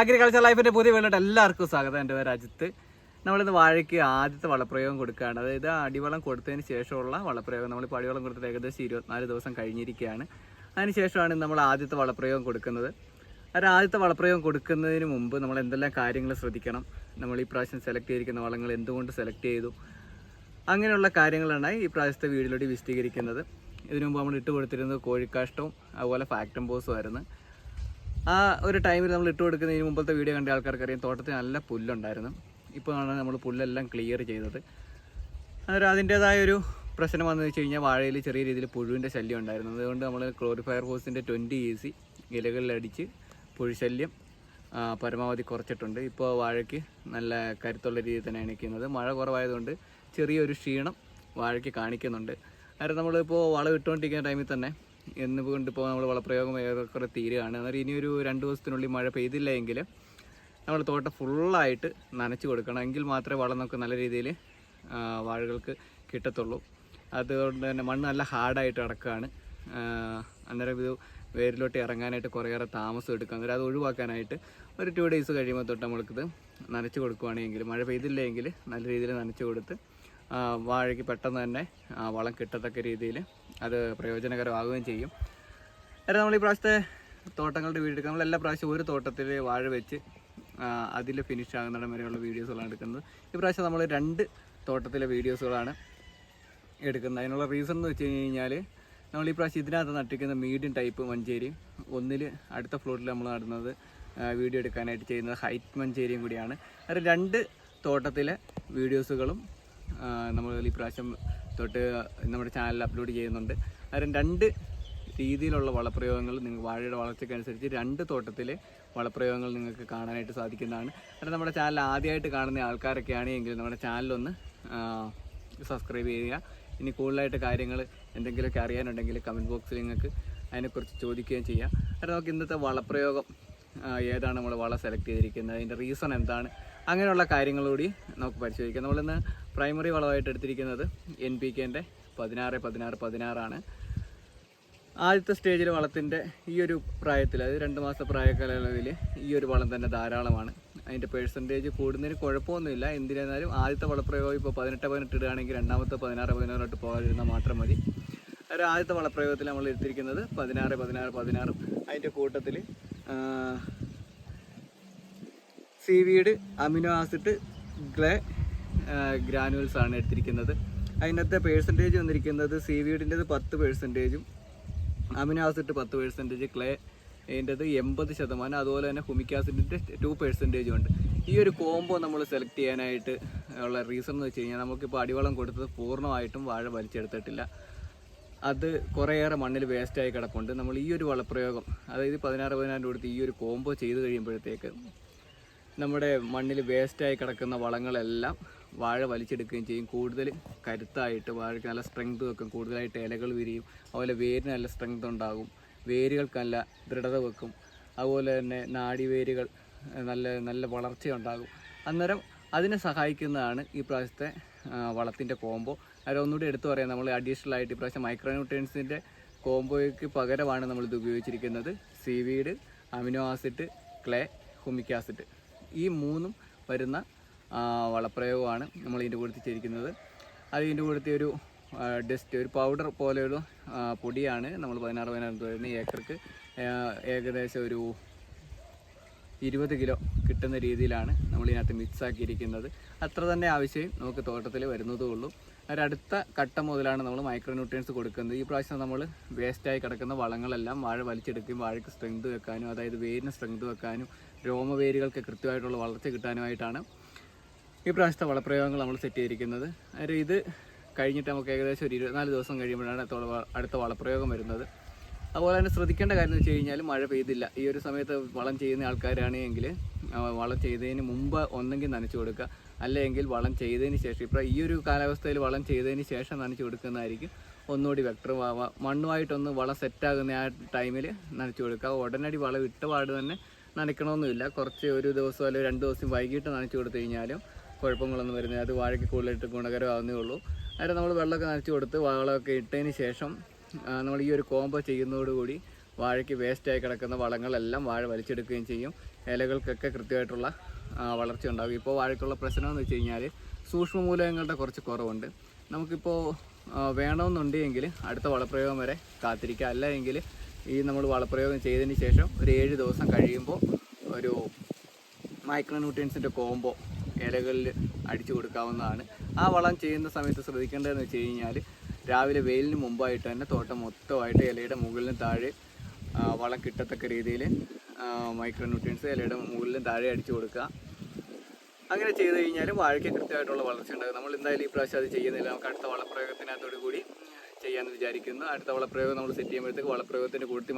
Agriculture ലൈഫിന്റെ പുതിയ വീട്ടിലോട്ട് എല്ലാവർക്കും സ്വാഗതം. എന്റെ പേര് അജിത്ത്. നമ്മളിന്ന് വാഴയ്ക്ക് ആദ്യത്തെ വളപ്രയോഗം കൊടുക്കുകയാണ്. അതായത് അടിവളം കൊടുത്തതിന് ശേഷമുള്ള വളപ്രയോഗം. നമ്മളിപ്പോൾ അടിവളം കൊടുത്തിട്ട് ഏകദേശം ഇരുപത്തിനാല് ദിവസം കഴിഞ്ഞിരിക്കുകയാണ്. അതിനുശേഷമാണ് നമ്മൾ ആദ്യത്തെ വളപ്രയോഗം കൊടുക്കുന്നത്. ഒരു ആദ്യത്തെ വളപ്രയോഗം കൊടുക്കുന്നതിന് മുമ്പ് നമ്മൾ എന്തെല്ലാം കാര്യങ്ങൾ ശ്രദ്ധിക്കണം? നമ്മൾ ഈ പ്രാവശ്യം സെലക്ട് ചെയ്തിരിക്കുന്ന വളങ്ങൾ എന്തുകൊണ്ട് സെലക്ട് ചെയ്തു? അങ്ങനെയുള്ള കാര്യങ്ങളാണ് ഈ പ്രാവശ്യത്തെ വീടിലൂടെ വിശദീകരിക്കുന്നത്. ഇതിനു മുമ്പ് നമ്മൾ ഇട്ട് കൊടുത്തിരുന്നത് കോഴിക്കാഷ്ടവും അതുപോലെ ഫാക്ടം ബോസും ആയിരുന്നു. ആ ഒരു ടൈമിൽ നമ്മൾ ഇട്ട് കൊടുക്കുന്നതിന് മുമ്പത്തെ വീഡിയോ കണ്ട ആൾക്കാർക്ക് അറിയാം തോട്ടത്തിൽ നല്ല പുല്ലുണ്ടായിരുന്നു. ഇപ്പോൾ ആണ് നമ്മൾ പുല്ലെല്ലാം ക്ലിയർ ചെയ്തത്. അന്നേരം അതിന്റേതായ ഒരു പ്രശ്നം വന്നു വെച്ച് കഴിഞ്ഞാൽ വാഴയിൽ ചെറിയ രീതിയിൽ പുഴുവിന്റെ ശല്യം ഉണ്ടായിരുന്നു. അതുകൊണ്ട് നമ്മൾ ക്ലോറിഫയർ ഹോസിന്റെ ട്വന്റി ഇ സി ഇലകളിലടിച്ച് പുഴുശല്യം പരമാവധി കുറച്ചിട്ടുണ്ട്. ഇപ്പോൾ വാഴയ്ക്ക് നല്ല കരുത്തുള്ള രീതിയിൽ തന്നെ നിൽക്കുന്നത് മഴ കുറവായതുകൊണ്ട് ചെറിയൊരു ക്ഷീണം വാഴയ്ക്ക് കാണിക്കുന്നുണ്ട്. അതായത് നമ്മളിപ്പോൾ വളം ഇട്ടുകൊണ്ടിരിക്കുന്ന ടൈമിൽ തന്നെ എന്ന് കൊണ്ടിപ്പോൾ നമ്മൾ വളപ്രയോഗം ഏറെക്കുറെ തീരുകയാണ്. അന്നേരം ഇനിയൊരു രണ്ട് ദിവസത്തിനുള്ളിൽ മഴ പെയ്തില്ല എങ്കിൽ നമ്മൾ തോട്ടം ഫുള്ളായിട്ട് നനച്ച് കൊടുക്കണം. എങ്കിൽ മാത്രമേ വളം നമുക്ക് നല്ല രീതിയിൽ വാഴകൾക്ക് കിട്ടത്തുള്ളൂ. അതുകൊണ്ട് തന്നെ മണ്ണ് നല്ല ഹാർഡായിട്ട് കിടക്കുകയാണ്. ആ, അന്നേരം ഇത് വേരിലോട്ട് ഇറങ്ങാനായിട്ട് കുറേയേറെ താമസം എടുക്കുക അന്നേരം അത് ഒഴിവാക്കാനായിട്ട് ഒരു ടു ഡേയ്സ് കഴിയുമ്പോൾ തൊട്ട് നമ്മൾക്കിത് നനച്ച് കൊടുക്കുകയാണെങ്കിൽ മഴ പെയ്തില്ലെങ്കിൽ നല്ല രീതിയിൽ നനച്ച് കൊടുത്ത് വാഴയ്ക്ക് പെട്ടെന്ന് തന്നെ വളം കിട്ടത്തക്ക രീതിയിൽ അത് പ്രയോജനകരമാവുകയും ചെയ്യും. അതായത് നമ്മൾ ഈ പ്രാവശ്യത്തെ തോട്ടങ്ങളുടെ വീഡിയോ നമ്മൾ എല്ലാ പ്രാവശ്യം ഒരു തോട്ടത്തിൽ വാഴ വെച്ച് അതിൽ ഫിനിഷ് ആകുന്നിടം വരെയുള്ള വീഡിയോസുകളാണ് എടുക്കുന്നത്. ഈ പ്രാവശ്യം നമ്മൾ രണ്ട് തോട്ടത്തിലെ വീഡിയോസുകളാണ് എടുക്കുന്നത്. അതിനുള്ള റീസൺ എന്ന് വെച്ച് കഴിഞ്ഞാൽ നമ്മൾ ഈ പ്രാവശ്യം ഇതിനകത്ത് നട്ടിരിക്കുന്ന മീഡിയം ടൈപ്പ് മഞ്ചേരി ഒന്നിൽ അടുത്ത ഫ്ലോട്ടിൽ നമ്മൾ നടുന്നത് വീഡിയോ എടുക്കാനായിട്ട് ചെയ്യുന്നത് ഹൈറ്റ് മഞ്ചേരിയും കൂടിയാണ്. അത് രണ്ട് തോട്ടത്തിലെ വീഡിയോസുകളും നമ്മൾ ഈ പ്രാവശ്യം തൊട്ട് നമ്മുടെ ചാനലിൽ അപ്ലോഡ് ചെയ്യുന്നുണ്ട്. അതിന് രണ്ട് രീതിയിലുള്ള വളപ്രയോഗങ്ങൾ നിങ്ങൾ വാഴയുടെ വളർച്ചയ്ക്കനുസരിച്ച് രണ്ട് തോട്ടത്തിലെ വളപ്രയോഗങ്ങൾ നിങ്ങൾക്ക് കാണാനായിട്ട് സാധിക്കുന്നതാണ്. അത് നമ്മുടെ ചാനൽ ആദ്യമായിട്ട് കാണുന്ന ആൾക്കാരൊക്കെ ആണെങ്കിൽ നമ്മുടെ ചാനലൊന്ന് സബ്സ്ക്രൈബ് ചെയ്യുക. ഇനി കൂടുതലായിട്ട് കാര്യങ്ങൾ എന്തെങ്കിലുമൊക്കെ അറിയാനുണ്ടെങ്കിൽ കമന്റ് ബോക്സിൽ നിങ്ങൾക്ക് അതിനെക്കുറിച്ച് ചോദിക്കുകയും ചെയ്യാം. അത് നമുക്ക് ഇന്നത്തെ വളപ്രയോഗം ഏതാണ് നമ്മൾ വള സെലക്ട് ചെയ്തിരിക്കുന്നത്? അതിന്റെ റീസൺ എന്താണ്? അങ്ങനെയുള്ള കാര്യങ്ങളൂടി നമുക്ക് പരിശോധിക്കാം. നമ്മളിന്ന് പ്രൈമറി വളമായിട്ട് എടുത്തിരിക്കുന്നത് എൻ പി കെന്റെ പതിനാറ് പതിനാറ് പതിനാറാണ്. ആദ്യത്തെ സ്റ്റേജിൽ വളത്തിന്റെ ഈ ഒരു പ്രായത്തിൽ അതായത് രണ്ട് മാസ പ്രായകാലയളവിൽ ഈ ഒരു വളം തന്നെ ധാരാളമാണ്. അതിന്റെ പേഴ്സന്റേജ് കൂടുന്നതിന് കുഴപ്പമൊന്നുമില്ല. എന്തിനായിരുന്നാലും ആദ്യത്തെ വളപ്രയോഗം ഇപ്പോൾ പതിനെട്ട് പതിനെട്ട് ഇടുകയാണെങ്കിൽ രണ്ടാമത്തെ പതിനാറ് പതിനാറോട്ട് പോകാതിരുന്നാൽ മാത്രം മതി. ഒരു ആദ്യത്തെ വളപ്രയോഗത്തിൽ നമ്മൾ എടുത്തിരിക്കുന്നത് പതിനാറ് പതിനാറ് പതിനാറും. അതിന്റെ കൂട്ടത്തിൽ seaweed amino acid clay granules ആണ് എടുത്തിരിക്കുന്നത്. അതിനകത്തെ പേഴ്സന്റേജ് വന്നിരിക്കുന്നത് സീവീഡിന്റെത് പത്ത് പേഴ്സന്റേജും അമിനോ ആസിഡ് പത്ത് പേഴ്സന്റേജ് ക്ലേ അതിന്റെത് എൺപത് ശതമാനം അതുപോലെ തന്നെ ഹുമിക് ആസിഡിന്റെ ടു പേഴ്സന്റേജും ഉണ്ട്. ഈ ഒരു കോംബോ നമ്മൾ സെലക്ട് ചെയ്യാനായിട്ട് ഉള്ള റീസൺ എന്ന് വെച്ച് കഴിഞ്ഞാൽ നമുക്കിപ്പോൾ അടിവളം കൊടുത്തത് പൂർണമായിട്ടും വാഴ വലിച്ചെടുത്തിട്ടില്ല. അത് കുറേയേറെ മണ്ണിൽ വേസ്റ്റായി കിടപ്പുണ്ട്. നമ്മൾ ഈ ഒരു വളപ്രയോഗം അതായത് പതിനാറ് പതിനാറ് കൊടുത്ത് ഈ ഒരു കോംബോ ചെയ്ത് കഴിയുമ്പോഴത്തേക്ക് നമ്മുടെ മണ്ണിൽ വേസ്റ്റായി കിടക്കുന്ന വളങ്ങളെല്ലാം വാഴ വലിച്ചെടുക്കുകയും ചെയ്യും. കൂടുതൽ കരുത്തായിട്ട് വാഴയ്ക്ക് നല്ല സ്ട്രെങ്ത് വെക്കും. കൂടുതലായിട്ട് ഇലകൾ വിരിയും. അതുപോലെ വേരിന് നല്ല സ്ട്രെങ്ത് ഉണ്ടാകും. വേരുകൾക്ക് നല്ല ദൃഢത വെക്കും. അതുപോലെ തന്നെ നാടിവേരുകൾ വേരുകൾ നല്ല നല്ല വളർച്ചയുണ്ടാകും അന്നേരം അതിനെ സഹായിക്കുന്നതാണ് ഈ പ്രാവശ്യത്തെ വളത്തിന്റെ കോംബോ അതിൽ ഒന്നുകൂടി എടുത്തു പറയാം. നമ്മൾ അഡീഷണൽ ആയിട്ട് ഈ പ്രാവശ്യം മൈക്രോന്യൂട്രിയൻസിന്റെ കോംബോയ്ക്ക് പകരമാണ് നമ്മളിത് ഉപയോഗിച്ചിരിക്കുന്നത്. Seaweed amino acid clay humic acid ഈ മൂന്നും വരുന്ന വളപ്രയോഗമാണ് നമ്മൾ ഇതിന്റെ കൂടെ ചെയ്തിരിക്കുന്നത് അത് ഇതിന്റെ കൂടുതൽ ഒരു ഡസ്റ്റ് ഒരു പൗഡർ പോലെയുള്ള പൊടിയാണ് നമ്മൾ പതിനാറ് പതിനാറ് വരുന്ന ഏക്കർക്ക് ഏകദേശം ഒരു ഇരുപത് കിലോ കിട്ടുന്ന രീതിയിലാണ് നമ്മൾ ഇതിനകത്ത് മിക്സ് ആക്കിയിരിക്കുന്നത്. അത്ര തന്നെ ആവശ്യം നമുക്ക് തോട്ടത്തിൽ വരുന്നതേ ഉള്ളൂ. ഒരു അടുത്ത ഘട്ടം മുതലാണ് നമ്മൾ മൈക്രോ ന്യൂട്രിയൻസ് കൊടുക്കുന്നത്. ഈ പ്രാവശ്യം നമ്മൾ വേസ്റ്റായി കിടക്കുന്ന വളങ്ങളെല്ലാം വാഴ വലിച്ചെടുക്കുകയും വാഴയ്ക്ക് സ്ട്രെങ്ത് വെക്കാനും അതായത് വേരിന് സ്ട്രെങ്ത് വെക്കാനും രോമവേരുകൾക്ക് കൃത്യമായിട്ടുള്ള വളർച്ച കിട്ടാനുമായിട്ടാണ് ഈ പ്രാവശ്യത്തെ വളപ്രയോഗങ്ങൾ നമ്മൾ സെറ്റ് ചെയ്തിരിക്കുന്നത്. അതായത് ഇത് കഴിഞ്ഞിട്ട് നമുക്ക് ഏകദേശം ഒരു ഇരുപത്തിനാല് ദിവസം കഴിയുമ്പോഴാണ് അടുത്ത വളപ്രയോഗം വരുന്നത്. അതുപോലെ തന്നെ ശ്രദ്ധിക്കേണ്ട കാര്യം എന്ന് വെച്ച് കഴിഞ്ഞാൽ മഴ പെയ്തില്ല. ഈ ഒരു സമയത്ത് വളം ചെയ്യുന്ന ആൾക്കാരാണെങ്കിൽ വളം ചെയ്തതിന് മുമ്പ് ഒന്നെങ്കിൽ നനച്ചു കൊടുക്കുക. അല്ലെങ്കിൽ വളം ചെയ്തതിന് ശേഷം ഇപ്പോൾ ഈ ഒരു കാലാവസ്ഥയിൽ വളം ചെയ്തതിന് ശേഷം നനച്ചു കൊടുക്കുന്നതായിരിക്കും ഒന്നുകൂടി വെക്ടറുമാവുക മണ്ണുമായിട്ടൊന്ന് വളം സെറ്റാകുന്ന ആ ടൈമിൽ നനച്ചു കൊടുക്കുക. ഉടനടി വളം ഇട്ട പാട് തന്നെ നനയ്ക്കണമെന്നില്ല കുറച്ച് ഒരു ദിവസം അല്ലെങ്കിൽ രണ്ട് ദിവസം വൈകിട്ട് നനച്ചു കൊടുത്തു കഴിഞ്ഞാലും കുഴപ്പങ്ങളൊന്നും വരുന്നില്ല. അത് വാഴയ്ക്ക് കൂടുതലായിട്ട് ഗുണകരമാവുന്നേ ഉള്ളൂ. അതിന് നമ്മൾ വെള്ളമൊക്കെ നനച്ചു കൊടുത്ത് വളമൊക്കെ ഇട്ടതിന് ശേഷം നമ്മൾ ഈ ഒരു കോംബോ ചെയ്യുന്നതോടുകൂടി വാഴയ്ക്ക് വേസ്റ്റായി കിടക്കുന്ന വളങ്ങളെല്ലാം വാഴ വലിച്ചെടുക്കുകയും ചെയ്യും. ഇലകൾക്കൊക്കെ കൃത്യമായിട്ടുള്ള വളർച്ച ഉണ്ടാകും. ഇപ്പോൾ വാഴയ്ക്കുള്ള പ്രശ്നം എന്ന് വെച്ച് കഴിഞ്ഞാൽ സൂക്ഷ്മ മൂലകങ്ങളുടെ കുറച്ച് കുറവുണ്ട്. നമുക്കിപ്പോൾ വേണമെന്നുണ്ടെങ്കിൽ അടുത്ത വളപ്രയോഗം വരെ കാത്തിരിക്കുക അല്ല എങ്കിൽ ഈ നമ്മൾ വളപ്രയോഗം ചെയ്തതിന് ശേഷം ഒരു ഏഴ് ദിവസം കഴിയുമ്പോൾ ഒരു മൈക്രോ ന്യൂട്രിയൻസിന്റെ കോംബോ ഇലകളിൽ അടിച്ചു കൊടുക്കാവുന്നതാണ്. ആ വളം ചെയ്യുന്ന സമയത്ത് ശ്രദ്ധിക്കേണ്ടതെന്ന് വെച്ച് കഴിഞ്ഞാൽ രാവിലെ വെയിലിന് മുമ്പായിട്ട് തന്നെ തോട്ടം മൊത്തമായിട്ട് ഇലയുടെ മുകളിലും താഴെ വളം കിട്ടത്തക്ക രീതിയിൽ മൈക്രോ ന്യൂട്രിയൻസ് ഇലയുടെ മുകളിലും താഴെ അടിച്ചു കൊടുക്കുക. അങ്ങനെ ചെയ്ത് കഴിഞ്ഞാൽ വാഴയ്ക്ക് കൃത്യമായിട്ടുള്ള വളർച്ച ഉണ്ടാകും. നമ്മൾ എന്തായാലും ഈ പ്രാവശ്യം അത് ചെയ്യുന്നില്ല. നമുക്ക് അടുത്ത വളപ്രയോഗത്തിനകത്തോടു കൂടി ചെയ്യാമെന്ന് വിചാരിക്കുന്നു. അടുത്ത വളപ്രയോഗം നമ്മൾ സെറ്റ് ചെയ്യുമ്പോഴത്തേക്ക് വളപ്രയോഗത്തിന്റെ കൂട്ടത്തിൽ